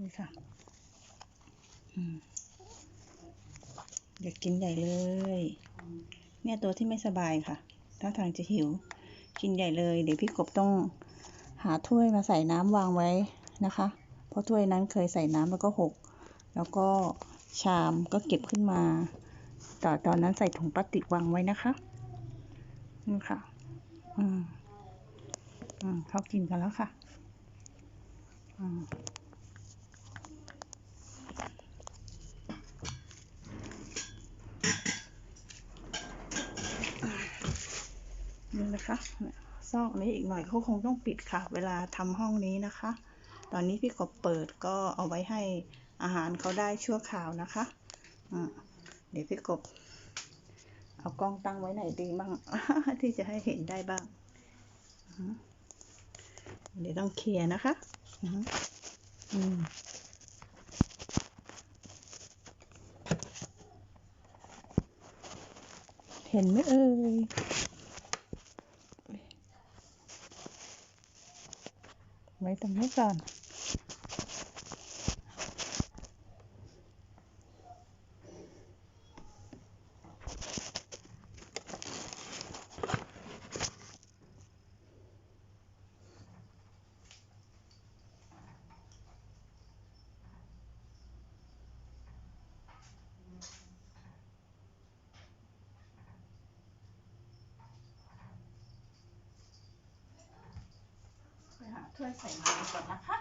นี่ค่ะอืมอยากกินใหญ่เลย เนี่ยตัวที่ไม่สบายค่ะถ้าทางจะหิว กินใหญ่เลย เดี๋ยวพี่กบต้องหาถ้วยมาใส่น้ำวางไว้นะคะ เพราะถ้วยนั้นเคยใส่น้ำแล้วก็หก แล้วก็ชามก็เก็บขึ้นมาตอตอนนั้นใส่ถุงพลาสติกวางไว้นะคะนี่ค่ะ อืมอืมเขากินกันแล้วค่ะ อืม นี่นะคะซอกนี้อีกหน่อยเขาคงต้องปิดค่ะ เวลาทำห้องนี้นะคะ ตอนนี้พี่กบเปิดก็เอาไว้ให้อาหารเขาได้ชั่วคราวนะคะเดี๋ยวพี่กบ เอากล้องตั้งไว้ไหนดีบ้างที่จะให้เห็นได้บ้างเดี๋ยวต้องเคลียร์นะคะอืม เห็นไหมเอ่ยไว้ตรงนี้ก่อน ถ้วยใส่น้ำก่อนนะคะ